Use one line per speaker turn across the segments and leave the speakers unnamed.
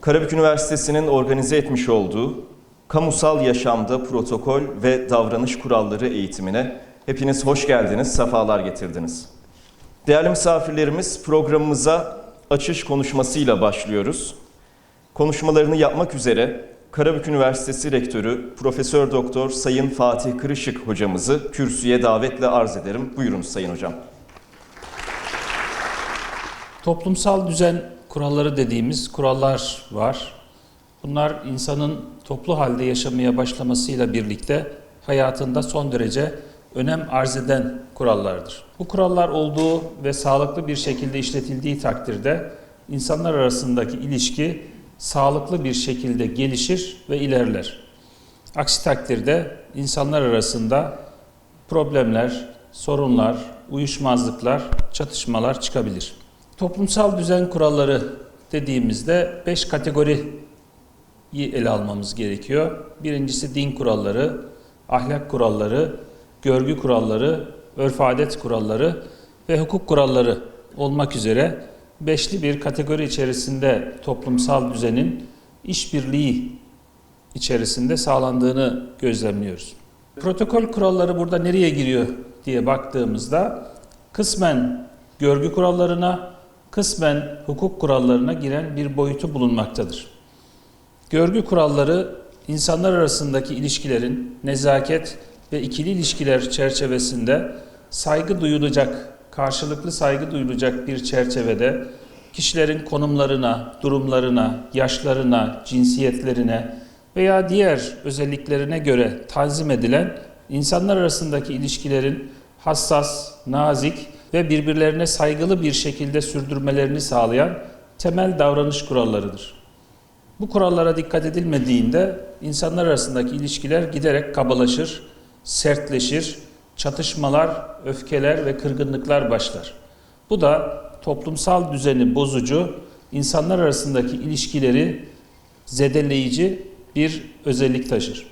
Karabük Üniversitesi'nin organize etmiş olduğu Kamusal Yaşamda Protokol ve Davranış Kuralları eğitimine hepiniz hoş geldiniz, sefalar getirdiniz. Değerli misafirlerimiz programımıza açış konuşmasıyla başlıyoruz. Konuşmalarını yapmak üzere Karabük Üniversitesi Rektörü Profesör Doktor Sayın Fatih Kırışık hocamızı kürsüye davetle arz ederim. Buyurun Sayın Hocam.
Toplumsal düzen kuralları dediğimiz kurallar var. Bunlar insanın toplu halde yaşamaya başlamasıyla birlikte hayatında son derece önem arz eden kurallardır. Bu kurallar olduğu ve sağlıklı bir şekilde işletildiği takdirde insanlar arasındaki ilişki sağlıklı bir şekilde gelişir ve ilerler. Aksi takdirde insanlar arasında problemler, sorunlar, uyuşmazlıklar, çatışmalar çıkabilir. Toplumsal düzen kuralları dediğimizde beş kategoriyi ele almamız gerekiyor. Birincisi din kuralları, ahlak kuralları, görgü kuralları, örf adet kuralları ve hukuk kuralları olmak üzere beşli bir kategori içerisinde toplumsal düzenin işbirliği içerisinde sağlandığını gözlemliyoruz. Protokol kuralları burada nereye giriyor diye baktığımızda kısmen görgü kurallarına, kısmen hukuk kurallarına giren bir boyutu bulunmaktadır. Görgü kuralları insanlar arasındaki ilişkilerin nezaket ve ikili ilişkiler çerçevesinde saygı duyulacak, karşılıklı saygı duyulacak bir çerçevede kişilerin konumlarına, durumlarına, yaşlarına, cinsiyetlerine veya diğer özelliklerine göre tanzim edilen insanlar arasındaki ilişkilerin hassas, nazik ve birbirlerine saygılı bir şekilde sürdürmelerini sağlayan temel davranış kurallarıdır. Bu kurallara dikkat edilmediğinde insanlar arasındaki ilişkiler giderek kabalaşır, sertleşir, çatışmalar, öfkeler ve kırgınlıklar başlar. Bu da toplumsal düzeni bozucu, insanlar arasındaki ilişkileri zedeleyici bir özellik taşır.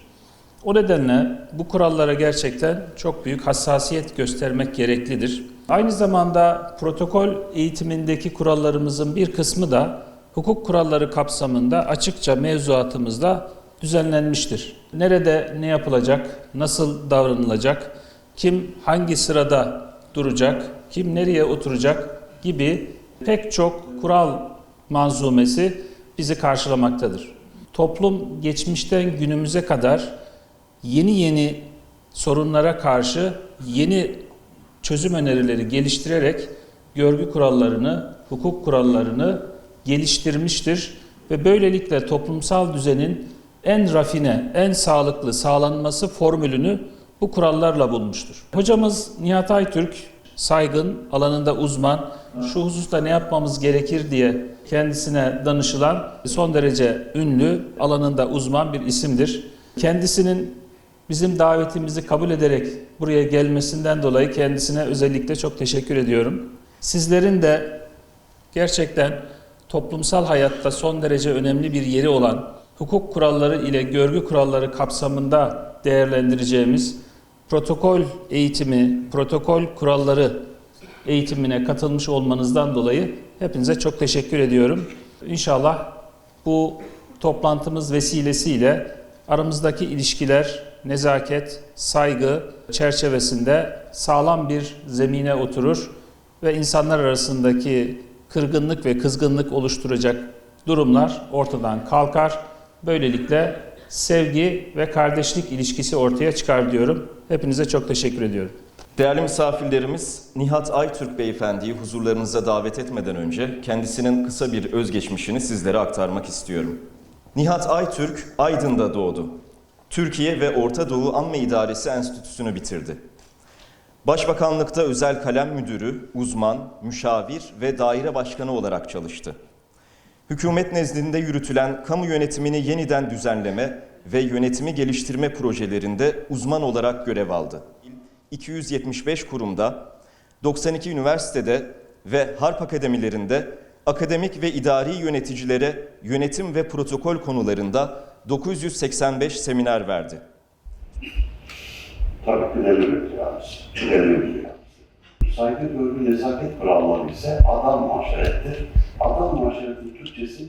O nedenle bu kurallara gerçekten çok büyük hassasiyet göstermek gereklidir. Aynı zamanda protokol eğitimindeki kurallarımızın bir kısmı da hukuk kuralları kapsamında açıkça mevzuatımızda düzenlenmiştir. Nerede ne yapılacak, nasıl davranılacak, kim hangi sırada duracak, kim nereye oturacak gibi pek çok kural manzumesi bizi karşılamaktadır. Toplum geçmişten günümüze kadar yeni yeni sorunlara karşı yeni çözüm önerileri geliştirerek görgü kurallarını, hukuk kurallarını geliştirmiştir ve böylelikle toplumsal düzenin en rafine, en sağlıklı sağlanması formülünü bu kurallarla bulmuştur. Hocamız Nihat Aytürk saygın, alanında uzman, şu hususta ne yapmamız gerekir diye kendisine danışılan son derece ünlü, alanında uzman bir isimdir. Kendisinin bizim davetimizi kabul ederek buraya gelmesinden dolayı kendisine özellikle çok teşekkür ediyorum. Sizlerin de gerçekten toplumsal hayatta son derece önemli bir yeri olan hukuk kuralları ile görgü kuralları kapsamında değerlendireceğimiz protokol eğitimi, protokol kuralları eğitimine katılmış olmanızdan dolayı hepinize çok teşekkür ediyorum. İnşallah bu toplantımız vesilesiyle aramızdaki ilişkiler, nezaket, saygı çerçevesinde sağlam bir zemine oturur ve insanlar arasındaki kırgınlık ve kızgınlık oluşturacak durumlar ortadan kalkar. Böylelikle sevgi ve kardeşlik ilişkisi ortaya çıkar diyorum. Hepinize çok teşekkür ediyorum.
Değerli misafirlerimiz, Nihat Aytürk Beyefendi'yi huzurlarınıza davet etmeden önce kendisinin kısa bir özgeçmişini sizlere aktarmak istiyorum. Nihat Aytürk, Aydın'da doğdu. Türkiye ve Orta Doğu Anma İdaresi Enstitüsü'nü bitirdi. Başbakanlıkta özel kalem müdürü, uzman, müşavir ve daire başkanı olarak çalıştı. Hükümet nezdinde yürütülen kamu yönetimini yeniden düzenleme ve yönetimi geliştirme projelerinde uzman olarak görev aldı. 275 kurumda, 92 üniversitede ve harp akademilerinde akademik ve idari yöneticilere yönetim ve protokol konularında 985 seminer verdi.
Tabii yalnız. Saygı, görgü, nezaket kuralları ise adam maşerettir. Adam maşeretinin Türkçesi